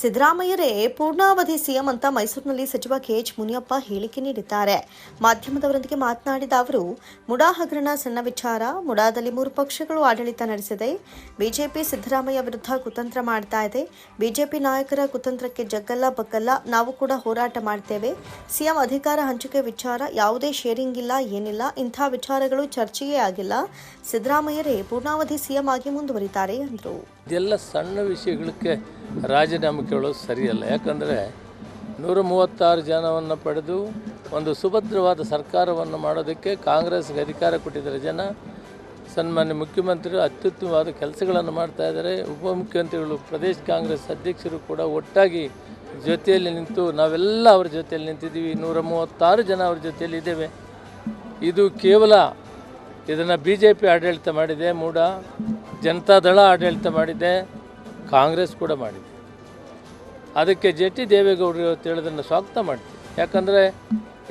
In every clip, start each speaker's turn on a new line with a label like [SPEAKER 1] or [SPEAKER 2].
[SPEAKER 1] ಸಿದ್ದರಾಮಯ್ಯರೇ ಪೂರ್ಣಾವಧಿ CM ಅಂತ ಮೈಸೂರಿನಲ್ಲಿ ಸಚಿವ ಕೆಎಚ್ ಮುನಿಯಪ್ಪ ಹೇಳಿಕೆ ನೀಡಿದ್ದಾರೆ. ಮಾಧ್ಯಮದವರೊಂದಿಗೆ ಮಾತನಾಡಿದ ಅವರು, ಮುಡಾ ಹಗರಣ ಸಣ್ಣ ವಿಚಾರ, ಮುಡಾದಲ್ಲಿ ಮೂರು ಪಕ್ಷಗಳು ಆಡಳಿತ ನಡೆಸಿದೆ. ಬಿಜೆಪಿ ಸಿದ್ದರಾಮಯ್ಯ ವಿರುದ್ಧ ಕುತಂತ್ರ ಮಾಡ್ತಾ ಇದೆ. ಬಿಜೆಪಿ ನಾಯಕರ ಕುತಂತ್ರಕ್ಕೆ ಜಗ್ಗಲ್ಲ ಬಗ್ಗಲ್ಲ ನಾವು ಕೂಡ ಹೋರಾಟ ಮಾಡ್ತೇವೆ. ಸಿಎಂ ಅಧಿಕಾರ ಹಂಚಿಕೆ ವಿಚಾರ ಯಾವುದೇ ಶೇರಿಂಗ್ ಇಲ್ಲ, ಏನಿಲ್ಲ, ಇಂಥ ವಿಚಾರಗಳು ಚರ್ಚೆಯೇ ಆಗಿಲ್ಲ. ಸಿದ್ದರಾಮಯ್ಯರೇ ಪೂರ್ಣಾವಧಿ ಸಿಎಂ ಆಗಿ ಮುಂದುವರಿತಾರೆ ಎಂದರು.
[SPEAKER 2] ಸಣ್ಣ ವಿಷಯಗಳಿಗೆ ರಾಜೀನಾಮೆ ಕೇಳೋದು ಸರಿಯಲ್ಲ. ಯಾಕಂದರೆ ನೂರ ಮೂವತ್ತಾರು ಜನವನ್ನು ಪಡೆದು ಒಂದು ಸುಭದ್ರವಾದ ಸರ್ಕಾರವನ್ನು ಮಾಡೋದಕ್ಕೆ ಕಾಂಗ್ರೆಸ್ಗೆ ಅಧಿಕಾರ ಕೊಟ್ಟಿದ್ದಾರೆ ಜನ. ಸನ್ಮಾನ್ಯ ಮುಖ್ಯಮಂತ್ರಿಗಳು ಅತ್ಯುತ್ತಮವಾದ ಕೆಲಸಗಳನ್ನು ಮಾಡ್ತಾ ಇದ್ದಾರೆ. ಉಪಮುಖ್ಯಮಂತ್ರಿಗಳು, ಪ್ರದೇಶ ಕಾಂಗ್ರೆಸ್ ಅಧ್ಯಕ್ಷರು ಕೂಡ ಒಟ್ಟಾಗಿ ಜೊತೆಯಲ್ಲಿ ನಿಂತು, ನಾವೆಲ್ಲ ಅವ್ರ ಜೊತೆಯಲ್ಲಿ ನಿಂತಿದ್ದೀವಿ. ನೂರ ಮೂವತ್ತಾರು ಜನ ಅವ್ರ ಜೊತೆಯಲ್ಲಿ ಇದ್ದೇವೆ. ಇದು ಕೇವಲ ಇದನ್ನು ಬಿ ಆಡಳಿತ ಮಾಡಿದೆ, ಮೂಡ. ಜನತಾದಳ ಆಡಳಿತ ಮಾಡಿದೆ. ಕಾಂಗ್ರೆಸ್ ಕೂಡ ಮಾಡಿದೆ. ಅದಕ್ಕೆ ಜೆ ಟಿ ದೇವೇಗೌಡರು ಇವತ್ತು ಹೇಳೋದನ್ನು ಸ್ವಾಗತ ಮಾಡ್ತೀವಿ ಯಾಕಂದರೆ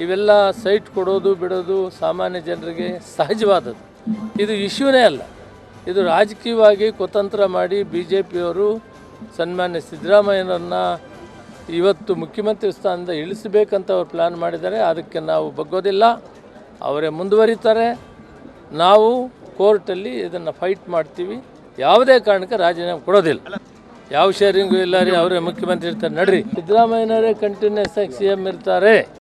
[SPEAKER 2] ಇವೆಲ್ಲ ಸೈಟ್ ಕೊಡೋದು, ಬಿಡೋದು ಸಾಮಾನ್ಯ ಜನರಿಗೆ ಸಹಜವಾದದ್ದು. ಇದು ಇಶ್ಯೂನೇ ಅಲ್ಲ. ಇದು ರಾಜಕೀಯವಾಗಿ ಕುತಂತ್ರ ಮಾಡಿ ಬಿ ಜೆ ಪಿಯವರು ಸನ್ಮಾನ್ಯ ಸಿದ್ದರಾಮಯ್ಯನನ್ನು ಇವತ್ತು ಮುಖ್ಯಮಂತ್ರಿ ಸ್ಥಾನದಿಂದ ಇಳಿಸಬೇಕಂತ ಅವ್ರು ಪ್ಲ್ಯಾನ್ ಮಾಡಿದ್ದಾರೆ. ಅದಕ್ಕೆ ನಾವು ಬಗ್ಗೋದಿಲ್ಲ. ಅವರೇ ಮುಂದುವರಿತಾರೆ. ನಾವು ಕೋರ್ಟಲ್ಲಿ ಇದನ್ನು ಫೈಟ್ ಮಾಡ್ತೀವಿ. ಯಾವುದೇ ಕಾರಣಕ್ಕೆ ರಾಜೀನಾಮೆ ಕೊಡೋದಿಲ್ಲ. ಯಾವ ಶೇರಿಂಗು ಇಲ್ಲ ರೀ ಅವರೇ ಮುಖ್ಯಮಂತ್ರಿ ಇರ್ತಾರೆ. ನಡ್ರಿ. ಸಿದ್ದರಾಮಯ್ಯನವರೇ ಕಂಟಿನ್ಯೂಸ್ ಆಗಿ ಸಿ ಎಂ ಇರ್ತಾರೆ.